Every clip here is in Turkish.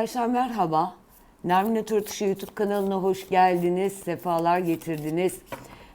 Arkadaşlar merhaba. Nermin Törtüşü YouTube kanalına hoş geldiniz, sefalar getirdiniz.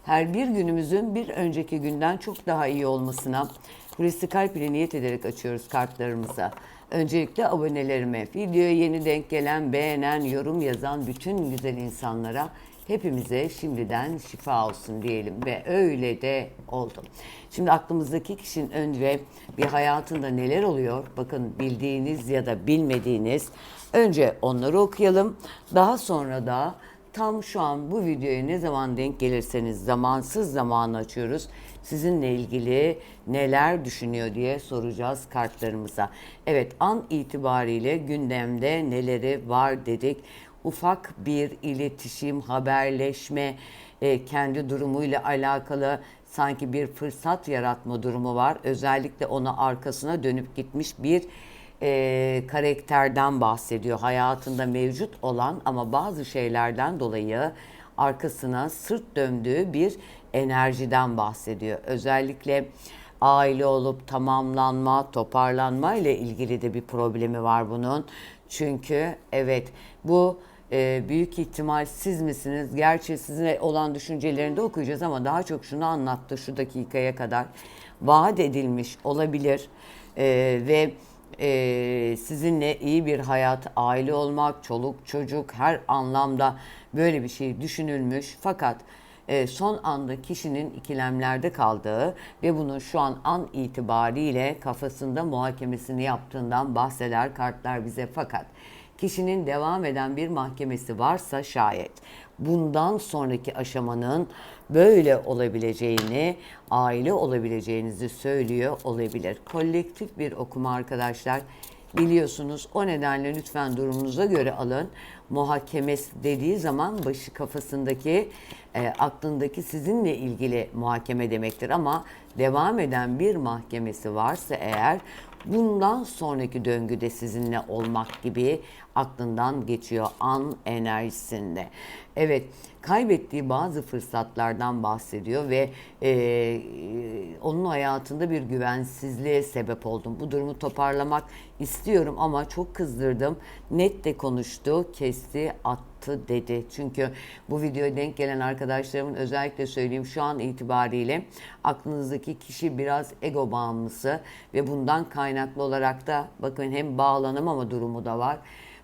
Her bir günümüzün bir önceki günden çok daha iyi olmasına Hulusi Kalp ile niyet ederek açıyoruz kartlarımıza. Öncelikle abonelerime, videoya yeni denk gelen, beğenen, yorum yazan bütün güzel insanlara hepimize şimdiden şifa olsun diyelim ve öyle de oldu. Şimdi aklımızdaki kişinin önce bir hayatında neler oluyor? Bakın bildiğiniz ya da bilmediğiniz önce onları okuyalım. Daha sonra da tam şu an bu videoya ne zaman denk gelirseniz zamansız zamanı açıyoruz. Sizinle ilgili neler düşünüyor diye soracağız kartlarımıza. Evet an itibariyle gündemde neleri var dedik ufak bir iletişim, haberleşme, e, kendi durumuyla alakalı sanki bir fırsat yaratma durumu var. Özellikle ona arkasına dönüp gitmiş bir e, karakterden bahsediyor. Hayatında mevcut olan ama bazı şeylerden dolayı arkasına sırt döndüğü bir enerjiden bahsediyor. Özellikle aile olup tamamlanma, toparlanma ile ilgili de bir problemi var bunun. Çünkü evet bu e, büyük ihtimal siz misiniz? Gerçi sizinle olan düşüncelerini de okuyacağız ama daha çok şunu anlattı şu dakikaya kadar. Vaat edilmiş olabilir E, ve e, sizinle iyi bir hayat, aile olmak, çoluk çocuk her anlamda böyle bir şey düşünülmüş. Fakat e, son anda kişinin ikilemlerde kaldığı ve bunun şu an an itibariyle kafasında muhakemesini yaptığından bahseder kartlar bize. Fakat kişinin devam eden bir mahkemesi varsa şayet bundan sonraki aşamanın böyle olabileceğini, aile olabileceğinizi söylüyor olabilir. Kolektif bir okuma arkadaşlar. Biliyorsunuz o nedenle lütfen durumunuza göre alın. Muhakemesi dediği zaman başı kafasındaki, e, aklındaki sizinle ilgili muhakeme demektir. Ama devam eden bir mahkemesi varsa eğer bundan sonraki döngüde sizinle olmak gibi aklından geçiyor an enerjisinde. Evet kaybettiği bazı fırsatlardan bahsediyor ve e, onun hayatında bir güvensizliğe sebep oldum. Bu durumu toparlamak istiyorum ama çok kızdırdım. Net de konuştu, kesti, attı dedi. Çünkü bu videoya denk gelen arkadaşlarımın özellikle söyleyeyim şu an itibariyle aklınızdaki kişi biraz ego bağımlısı ve bundan kaynaklı olarak da bakın hem bağlanamama durumu da var.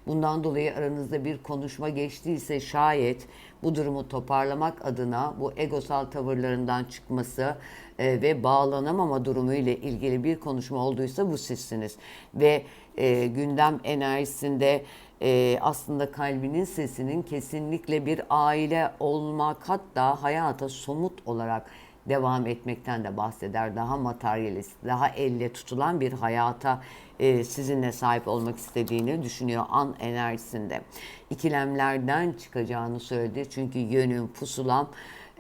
Bundan dolayı aranızda bir konuşma geçtiyse şayet bu durumu toparlamak adına bu egosal tavırlarından çıkması e, ve bağlanamama durumu ile ilgili bir konuşma olduysa bu sizsiniz. Ve e, gündem enerjisinde e, aslında kalbinin sesinin kesinlikle bir aile olmak hatta hayata somut olarak devam etmekten de bahseder. Daha materyalist, daha elle tutulan bir hayata e, sizinle sahip olmak istediğini düşünüyor an enerjisinde. İkilemlerden çıkacağını söyledi. Çünkü yönüm, pusulam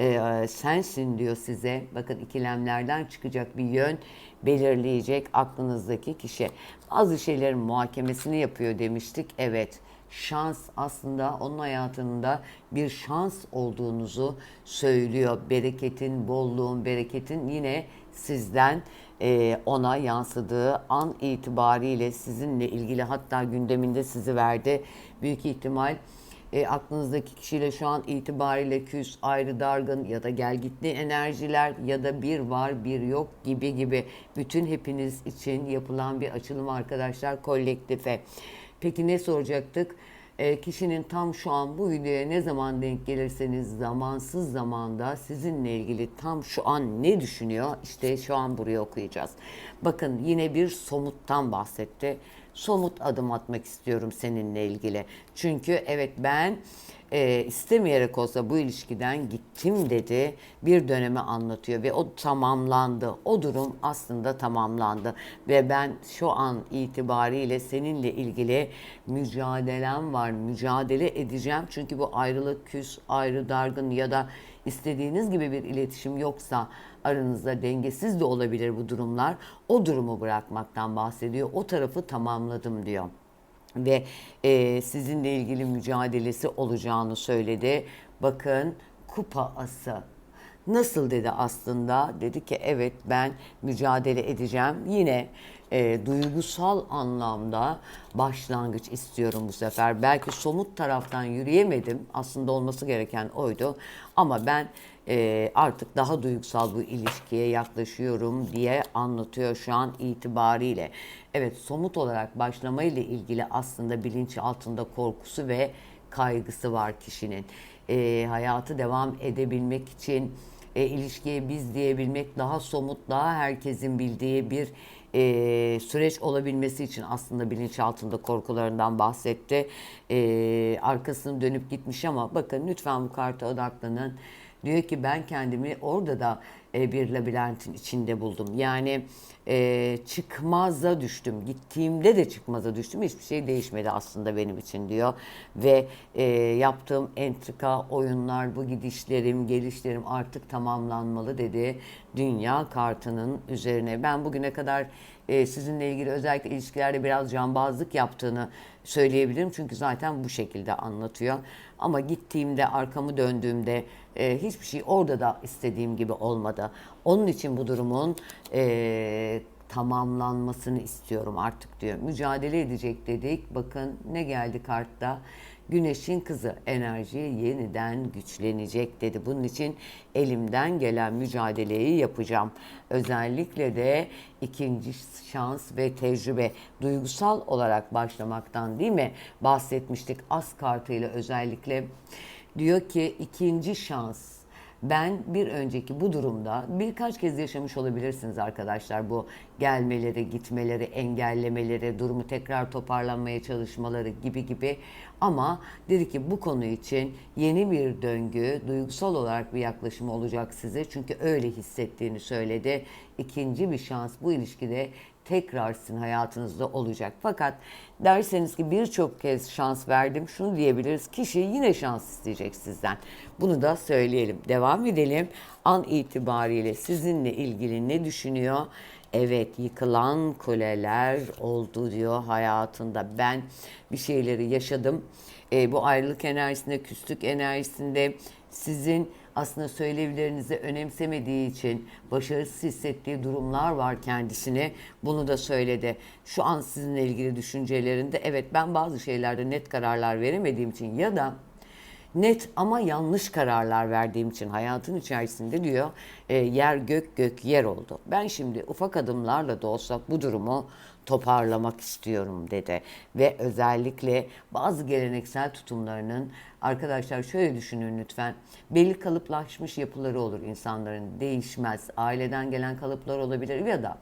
e, sensin diyor size. Bakın ikilemlerden çıkacak bir yön belirleyecek aklınızdaki kişi. Bazı şeylerin muhakemesini yapıyor demiştik. Evet şans aslında onun hayatında bir şans olduğunuzu söylüyor. Bereketin, bolluğun, bereketin yine sizden e, ona yansıdığı an itibariyle sizinle ilgili hatta gündeminde sizi verdi. Büyük ihtimal e, aklınızdaki kişiyle şu an itibariyle küs, ayrı, dargın ya da gelgitli enerjiler ya da bir var bir yok gibi gibi bütün hepiniz için yapılan bir açılım arkadaşlar kolektife. Peki ne soracaktık? E, kişinin tam şu an bu videoya ne zaman denk gelirseniz zamansız zamanda sizinle ilgili tam şu an ne düşünüyor? İşte şu an buraya okuyacağız. Bakın yine bir somuttan bahsetti. Somut adım atmak istiyorum seninle ilgili. Çünkü evet ben e, istemeyerek olsa bu ilişkiden gittim dedi. Bir dönemi anlatıyor ve o tamamlandı. O durum aslında tamamlandı ve ben şu an itibariyle seninle ilgili mücadelem var. Mücadele edeceğim çünkü bu ayrılık, küs, ayrı, dargın ya da istediğiniz gibi bir iletişim yoksa aranızda dengesiz de olabilir bu durumlar. O durumu bırakmaktan bahsediyor. O tarafı tamamladım diyor ve e, sizinle ilgili mücadelesi olacağını söyledi. Bakın kupa ası. Nasıl dedi aslında? Dedi ki evet ben mücadele edeceğim. Yine e, duygusal anlamda başlangıç istiyorum bu sefer. Belki somut taraftan yürüyemedim. Aslında olması gereken oydu. Ama ben e, artık daha duygusal bu ilişkiye yaklaşıyorum diye anlatıyor şu an itibariyle. Evet somut olarak başlamayla ilgili aslında bilinç altında korkusu ve kaygısı var kişinin. E, hayatı devam edebilmek için e, ilişkiye biz diyebilmek daha somut, daha herkesin bildiği bir e, süreç olabilmesi için aslında bilinçaltında korkularından bahsetti. E, arkasını dönüp gitmiş ama bakın lütfen bu karta odaklanın. Diyor ki ben kendimi orada da e, bir labirentin içinde buldum. Yani e, çıkmaza düştüm. Gittiğimde de çıkmaza düştüm. Hiçbir şey değişmedi aslında benim için diyor. Ve e, yaptığım entrika oyunlar, bu gidişlerim, gelişlerim artık tamamlanmalı dedi. Dünya kartının üzerine. Ben bugüne kadar e, sizinle ilgili özellikle ilişkilerde biraz cambazlık yaptığını söyleyebilirim. Çünkü zaten bu şekilde anlatıyor. Ama gittiğimde, arkamı döndüğümde e, hiçbir şey orada da istediğim gibi olmadı. Onun için bu durumun e, tamamlanmasını istiyorum artık diyor. Mücadele edecek dedik. Bakın ne geldi kartta. Güneşin kızı enerji yeniden güçlenecek dedi. Bunun için elimden gelen mücadeleyi yapacağım. Özellikle de ikinci şans ve tecrübe duygusal olarak başlamaktan değil mi? Bahsetmiştik as kartıyla özellikle. Diyor ki ikinci şans ben bir önceki bu durumda birkaç kez yaşamış olabilirsiniz arkadaşlar bu gelmeleri, gitmeleri, engellemeleri, durumu tekrar toparlanmaya çalışmaları gibi gibi. Ama dedi ki bu konu için yeni bir döngü, duygusal olarak bir yaklaşım olacak size. Çünkü öyle hissettiğini söyledi. İkinci bir şans bu ilişkide tekrar sizin hayatınızda olacak. Fakat derseniz ki birçok kez şans verdim şunu diyebiliriz. Kişi yine şans isteyecek sizden. Bunu da söyleyelim. Devam edelim. An itibariyle sizinle ilgili ne düşünüyor? Evet yıkılan kuleler oldu diyor hayatında. Ben bir şeyleri yaşadım. E, bu ayrılık enerjisinde, küslük enerjisinde sizin aslında söylevlerinizi önemsemediği için başarısız hissettiği durumlar var kendisine. Bunu da söyledi. Şu an sizinle ilgili düşüncelerinde evet ben bazı şeylerde net kararlar veremediğim için ya da net ama yanlış kararlar verdiğim için hayatın içerisinde diyor e, yer gök gök yer oldu. Ben şimdi ufak adımlarla da olsa bu durumu toparlamak istiyorum dedi. Ve özellikle bazı geleneksel tutumlarının arkadaşlar şöyle düşünün lütfen. Belli kalıplaşmış yapıları olur insanların değişmez. Aileden gelen kalıplar olabilir ya da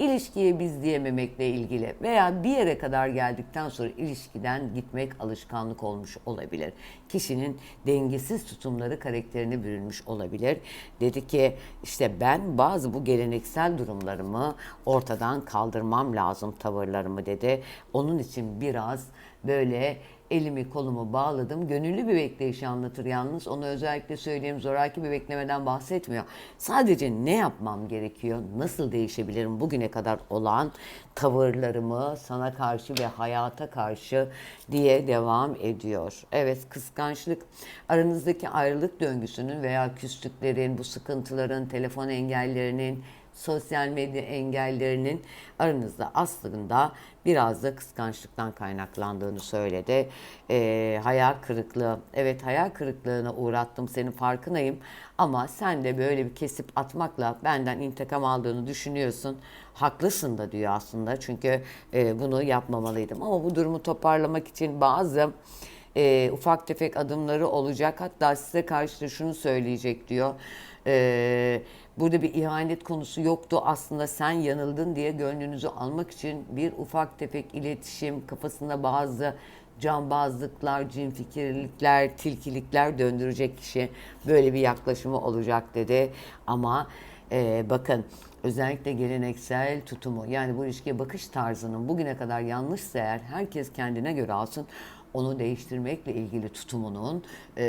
ilişkiye biz diyememekle ilgili veya bir yere kadar geldikten sonra ilişkiden gitmek alışkanlık olmuş olabilir. Kişinin dengesiz tutumları karakterine bürünmüş olabilir. Dedi ki işte ben bazı bu geleneksel durumlarımı ortadan kaldırmam lazım tavırlarımı dedi. Onun için biraz böyle elimi kolumu bağladım. Gönüllü bir bekleyişi anlatır yalnız. Onu özellikle söyleyeyim zoraki bir beklemeden bahsetmiyor. Sadece ne yapmam gerekiyor? Nasıl değişebilirim? Bugüne kadar olan tavırlarımı sana karşı ve hayata karşı diye devam ediyor. Evet kıskançlık aranızdaki ayrılık döngüsünün veya küslüklerin, bu sıkıntıların, telefon engellerinin, sosyal medya engellerinin aranızda aslında biraz da kıskançlıktan kaynaklandığını söyledi. E, hayal kırıklığı, evet hayal kırıklığına uğrattım senin farkındayım ama sen de böyle bir kesip atmakla benden intikam aldığını düşünüyorsun. Haklısın da diyor aslında çünkü e, bunu yapmamalıydım ama bu durumu toparlamak için bazı e, ufak tefek adımları olacak. Hatta size karşı da şunu söyleyecek diyor. E, burada bir ihanet konusu yoktu. Aslında sen yanıldın diye gönlünüzü almak için bir ufak tefek iletişim, kafasında bazı cambazlıklar, cin fikirlikler, tilkilikler döndürecek kişi böyle bir yaklaşımı olacak dedi. Ama e, bakın özellikle geleneksel tutumu yani bu ilişkiye bakış tarzının bugüne kadar yanlışsa eğer herkes kendine göre alsın. Onu değiştirmekle ilgili tutumunun e,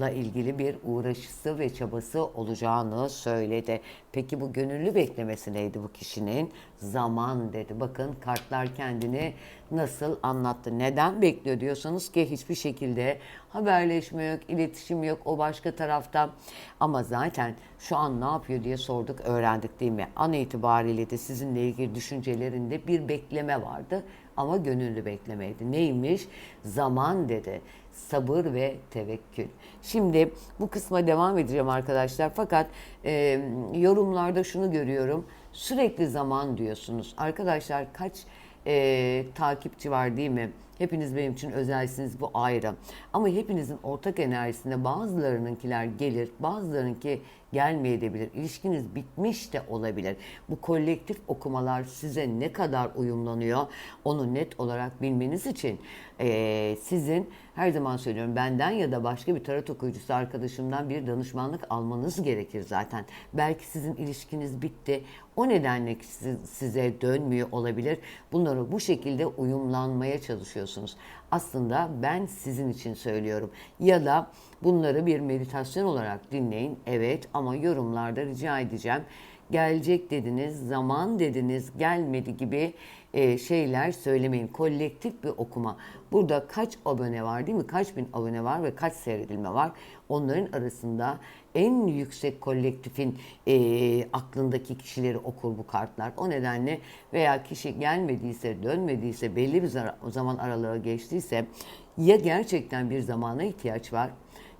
la ilgili bir uğraşısı ve çabası olacağını söyledi. Peki bu gönüllü beklemesi neydi bu kişinin? Zaman dedi. Bakın kartlar kendini nasıl anlattı. Neden bekliyor diyorsanız ki hiçbir şekilde haberleşme yok, iletişim yok o başka tarafta. Ama zaten şu an ne yapıyor diye sorduk, öğrendik değil mi? An itibariyle de sizinle ilgili düşüncelerinde bir bekleme vardı ama gönüllü beklemeydi. Neymiş? Zaman dedi. Sabır ve tevekkül. Şimdi bu kısma devam edeceğim arkadaşlar. Fakat e, yorumlarda şunu görüyorum. Sürekli zaman diyorsunuz. Arkadaşlar kaç e, takipçi var değil mi? Hepiniz benim için özelsiniz bu ayrı. Ama hepinizin ortak enerjisinde bazılarınınkiler gelir, bazılarınınki gelmeyebilir. İlişkiniz bitmiş de olabilir. Bu kolektif okumalar size ne kadar uyumlanıyor onu net olarak bilmeniz için eee, sizin her zaman söylüyorum benden ya da başka bir tarot okuyucusu arkadaşımdan bir danışmanlık almanız gerekir zaten. Belki sizin ilişkiniz bitti. O nedenle siz- size dönmüyor olabilir. Bunları bu şekilde uyumlanmaya çalışıyorsunuz. Aslında ben sizin için söylüyorum. Ya da bunları bir meditasyon olarak dinleyin. Evet ama yorumlarda rica edeceğim. Gelecek dediniz, zaman dediniz, gelmedi gibi e, şeyler söylemeyin. Kolektif bir okuma. Burada kaç abone var değil mi? Kaç bin abone var ve kaç seyredilme var? Onların arasında en yüksek kolektifin e, aklındaki kişileri okur bu kartlar. O nedenle veya kişi gelmediyse, dönmediyse, belli bir zaman aralığı geçtiyse ya gerçekten bir zamana ihtiyaç var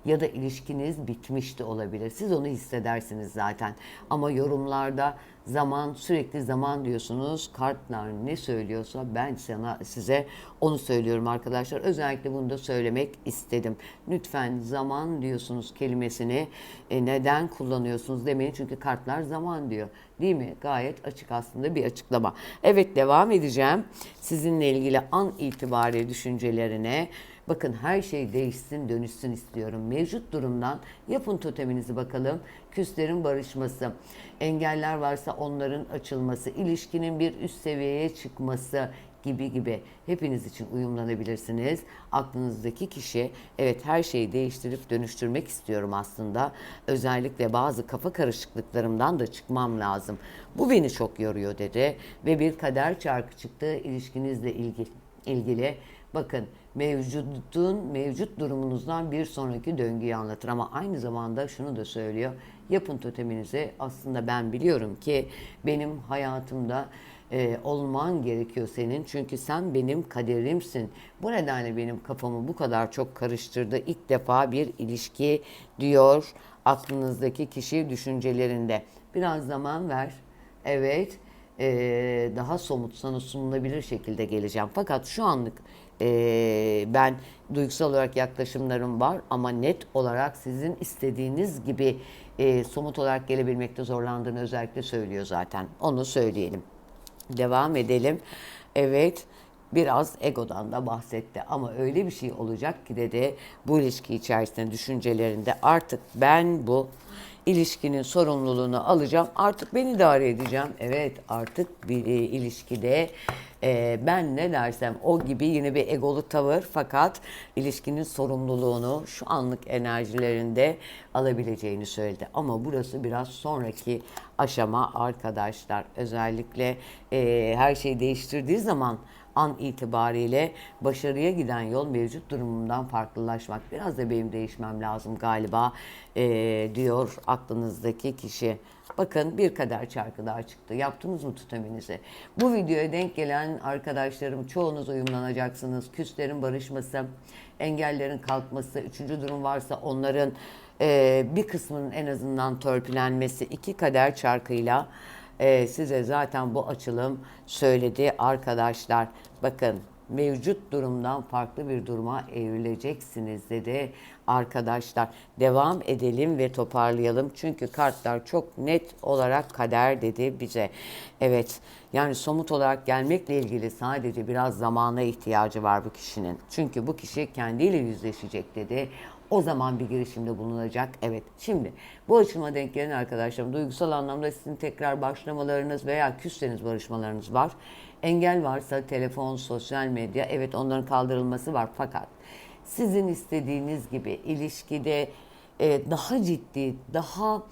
ya da ilişkiniz bitmiş de olabilir. Siz onu hissedersiniz zaten. Ama yorumlarda zaman sürekli zaman diyorsunuz. Kartlar ne söylüyorsa ben sana size onu söylüyorum arkadaşlar. Özellikle bunu da söylemek istedim. Lütfen zaman diyorsunuz kelimesini e, neden kullanıyorsunuz demeyin. Çünkü kartlar zaman diyor. Değil mi? Gayet açık aslında bir açıklama. Evet devam edeceğim. Sizinle ilgili an itibariyle düşüncelerine Bakın her şey değişsin, dönüşsün istiyorum. Mevcut durumdan yapın toteminizi bakalım. Küslerin barışması, engeller varsa onların açılması, ilişkinin bir üst seviyeye çıkması gibi gibi hepiniz için uyumlanabilirsiniz. Aklınızdaki kişi evet her şeyi değiştirip dönüştürmek istiyorum aslında. Özellikle bazı kafa karışıklıklarımdan da çıkmam lazım. Bu beni çok yoruyor dedi ve bir kader çarkı çıktı ilişkinizle ilgili. ilgili. Bakın mevcudun mevcut durumunuzdan bir sonraki döngüyü anlatır ama aynı zamanda şunu da söylüyor. Yapın toteminizi. Aslında ben biliyorum ki benim hayatımda e, olman gerekiyor senin. Çünkü sen benim kaderimsin. Bu nedenle benim kafamı bu kadar çok karıştırdı. İlk defa bir ilişki diyor aklınızdaki kişi düşüncelerinde. Biraz zaman ver. Evet e, daha somut sana sunulabilir şekilde geleceğim. Fakat şu anlık e, ben duygusal olarak yaklaşımlarım var ama net olarak sizin istediğiniz gibi e, somut olarak gelebilmekte zorlandığını özellikle söylüyor zaten. Onu söyleyelim. Devam edelim. Evet biraz egodan da bahsetti ama öyle bir şey olacak ki dedi bu ilişki içerisinde düşüncelerinde artık ben bu ilişkinin sorumluluğunu alacağım. Artık ben idare edeceğim. Evet artık bir e, ilişkide e, ben ne dersem o gibi yine bir egolu tavır fakat ilişkinin sorumluluğunu şu anlık enerjilerinde alabileceğini söyledi. Ama burası biraz sonraki aşama arkadaşlar. Özellikle e, her şeyi değiştirdiği zaman an itibariyle başarıya giden yol mevcut durumumdan farklılaşmak. Biraz da benim değişmem lazım galiba ee, diyor aklınızdaki kişi. Bakın bir kader çarkı daha çıktı. Yaptınız mı tuteminizi? Bu videoya denk gelen arkadaşlarım çoğunuz uyumlanacaksınız. Küslerin barışması, engellerin kalkması, üçüncü durum varsa onların e, bir kısmının en azından törpülenmesi iki kader çarkıyla ee, size zaten bu açılım söyledi arkadaşlar. Bakın mevcut durumdan farklı bir duruma evrileceksiniz dedi arkadaşlar. Devam edelim ve toparlayalım. Çünkü kartlar çok net olarak kader dedi bize. Evet yani somut olarak gelmekle ilgili sadece biraz zamana ihtiyacı var bu kişinin. Çünkü bu kişi kendiyle yüzleşecek dedi. O zaman bir girişimde bulunacak. Evet. Şimdi bu açılıma denk gelen arkadaşlarım duygusal anlamda sizin tekrar başlamalarınız veya küsseniz barışmalarınız var. Engel varsa telefon, sosyal medya evet onların kaldırılması var fakat sizin istediğiniz gibi ilişkide e, daha ciddi, daha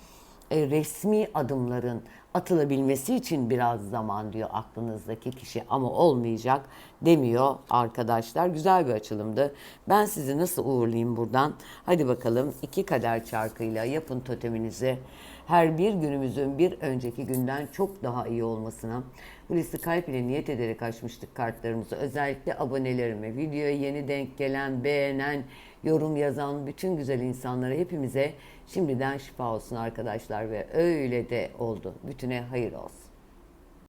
e, resmi adımların atılabilmesi için biraz zaman diyor aklınızdaki kişi ama olmayacak demiyor arkadaşlar. Güzel bir açılımdı. Ben sizi nasıl uğurlayayım buradan? Hadi bakalım iki kader çarkıyla yapın toteminizi. Her bir günümüzün bir önceki günden çok daha iyi olmasına Hulusi Kalp ile niyet ederek açmıştık kartlarımızı. Özellikle abonelerime, videoya yeni denk gelen, beğenen, yorum yazan bütün güzel insanlara hepimize şimdiden şifa olsun arkadaşlar ve öyle de oldu. Bütüne hayır olsun.